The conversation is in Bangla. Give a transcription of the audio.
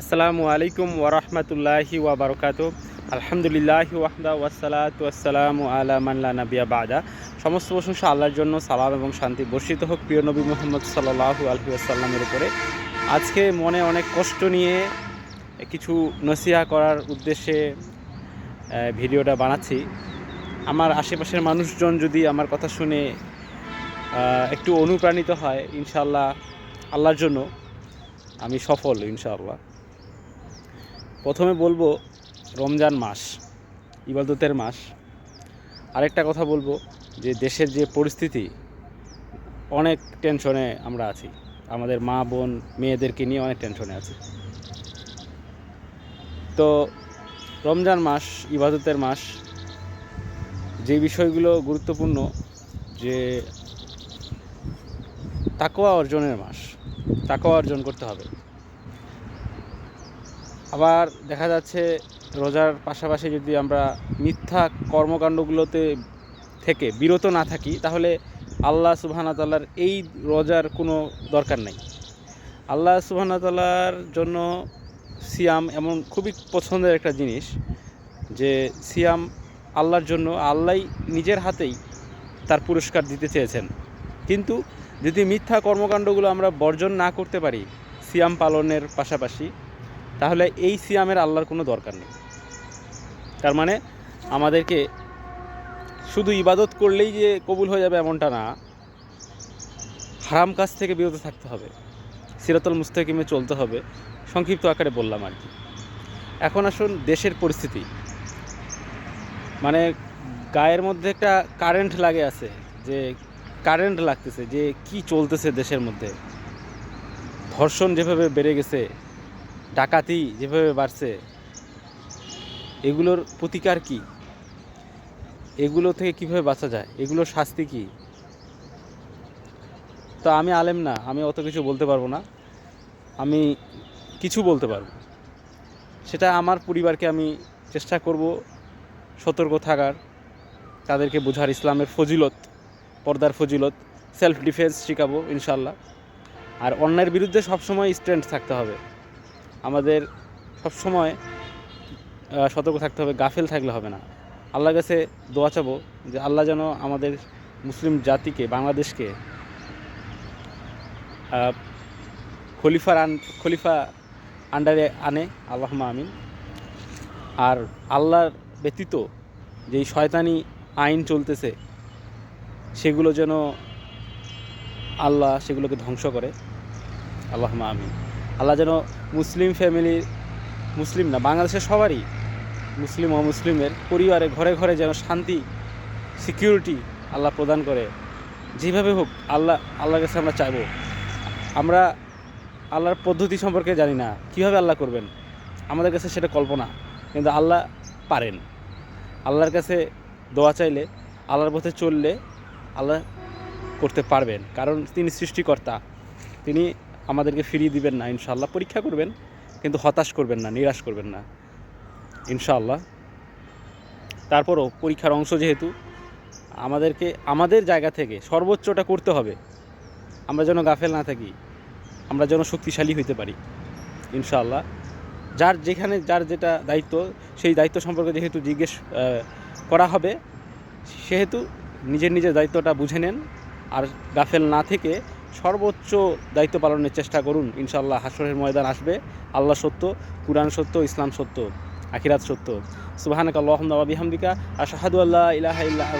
আসসালামু আলাইকুম ওরহমতুল্লাহি ওয়াবারকাত আলহামদুলিল্লাহ ওয়াহদা ওয়াসালাত ওয়াসালামু আলা মাল্লা নাবিয়া বাদা। সমস্ত প্রশংসা আল্লাহর জন্য, সালাম এবং শান্তি। বর্ষিত হোক প্রিয় নবী মোহাম্মদ সাল্লাহু আলহি আসাল্লামের উপরে। আজকে মনে অনেক কষ্ট নিয়ে কিছু নসিহা করার উদ্দেশ্যে ভিডিওটা বানাচ্ছি। আমার আশেপাশের মানুষজন যদি আমার কথা শুনে একটু অনুপ্রাণিত হয় ইনশাল্লাহ আল্লাহর জন্য আমি সফল, ইনশাআল্লাহ। প্রথমে বলব রমজান মাস, ইবাদতের মাস। আরেকটা কথা বলব যে দেশের যে পরিস্থিতি, অনেক টেনশনে আমরা আছি। আমাদের মা, বোন, মেয়েদেরকে নিয়ে অনেক টেনশনে আছি। তো রমজান মাস, ইবাদতের মাস, যে বিষয়গুলো গুরুত্বপূর্ণ, যে তাকোয়া অর্জনের মাস, তাকওয়া অর্জন করতে হবে। আবার দেখা যাচ্ছে রোজার পাশাপাশি যদি আমরা মিথ্যা কর্মকাণ্ডগুলোতে থেকে, বিরত না থাকি, তাহলে আল্লাহ সুবাহানাতাল্লার এই রোজার কোনো দরকার নেই। আল্লাহ সুবাহানাতাল্লার জন্য সিয়াম এমন খুবই পছন্দের একটা জিনিস যে সিয়াম আল্লাহর জন্য আল্লাহ নিজের হাতেই তার পুরস্কার দিতে চেয়েছেন। কিন্তু যদি মিথ্যা কর্মকাণ্ডগুলো আমরা বর্জন না করতে পারি, সিয়াম পালনের পাশাপাশি তাহলে এই সিয়ামের আল্লাহর কোনো দরকার নেই। তার মানে আমাদেরকে শুধু ইবাদত করলেই যে কবুল হয়ে যাবে এমনটা না, হারাম কাজ থেকে বিরত থাকতে হবে, সিরাতুল মুস্তাকিমে চলতে হবে, সংক্ষিপ্ত আকারে বললাম আর কি। এখন আসুন দেশের পরিস্থিতি। মানে গায়ের মধ্যে একটা কারেন্ট লাগে আছে, যে কারেন্ট লাগতেছে, যে কি চলতেছে দেশের মধ্যে। ধর্ষণ যেভাবে বেড়ে গেছে ডাকাতি যেভাবে বাড়ছে, এগুলোর প্রতিকার কি? এগুলো থেকে কীভাবে বাঁচা যায়? এগুলোর শাস্তি কি? তো আমি আলেম না, আমি অত কিছু বলতে পারব না। আমি কিছু বলতে পারব। সেটা আমার পরিবারকে আমি চেষ্টা করব সতর্ক থাকার, তাদেরকে বোঝার। ইসলামের ফজিলত, পর্দার ফজিলত সেলফ ডিফেন্স শেখাবো ইনশাল্লাহ আর অন্যের বিরুদ্ধে সবসময় স্ট্যান্ড থাকতে হবে। আমাদের সবসময় সতর্ক থাকতে হবে, গাফেল থাকলে হবে না। আল্লাহর কাছে দোয়া চাবো যে আল্লাহ যেন আমাদের মুসলিম জাতিকে, বাংলাদেশকে খলিফার আন, খলিফা আন্ডারে আনে আল্লাহ আমিন। আর আল্লাহর ব্যতীত যেই শয়তানি আইন চলতেছে, সেগুলো যেন আল্লাহ সেগুলোকে ধ্বংস করে। আল্লাহ আমিন। আল্লাহ যেন মুসলিম ফ্যামিলির মুসলিম না, বাংলাদেশের সবারই মুসলিম অমুসলিমের পরিবারে ঘরে ঘরে যেন শান্তি সিকিউরিটি আল্লাহ প্রদান করে। যেভাবে হোক আল্লাহ, আল্লাহর কাছে আমরা চাইব। আমরা আল্লাহর পদ্ধতি সম্পর্কে জানি না, কীভাবে আল্লাহ করবেন? আমাদের কাছে সেটা কল্পনা, কিন্তু আল্লাহ পারেন। আল্লাহর কাছে দোয়া চাইলে, আল্লাহর পথে চললে আল্লাহ করতে পারবেন, কারণ তিনি সৃষ্টিকর্তা। তিনি আমাদেরকে ফিরিয়ে দিবেন না ইনশাল্লাহ পরীক্ষা করবেন, কিন্তু হতাশ করবেন না, নিরাশ করবেন না, ইনশাআল্লাহ। তারপরও পরীক্ষার অংশ যেহেতু, আমাদেরকে, আমাদের জায়গা থেকে সর্বোচ্চটা করতে হবে। আমরা যেন গাফেল না থাকি, আমরা যেন শক্তিশালী হইতে পারি, ইনশাআল্লাহ। যার যেখানে, যার যেটা দায়িত্ব, সেই দায়িত্ব সম্পর্কে যেহেতু জিজ্ঞেস করা হবে, সেহেতু নিজের নিজের দায়িত্বটা বুঝে নেন। আর গাফেল না থেকে সর্বোচ্চ দায়িত্ব পালনের চেষ্টা করুন। ইনশাল্লাহ হাসরের ময়দান আসবে। আল্লাহ সত্য, কুরআন সত্য, ইসলাম সত্য, আখিরাত সত্য। সুবাহানাকা আল্লাহুম্মা ওয়া বিহামদিকা আল্লাহ আল্লা ইলাহা ইল্লাহ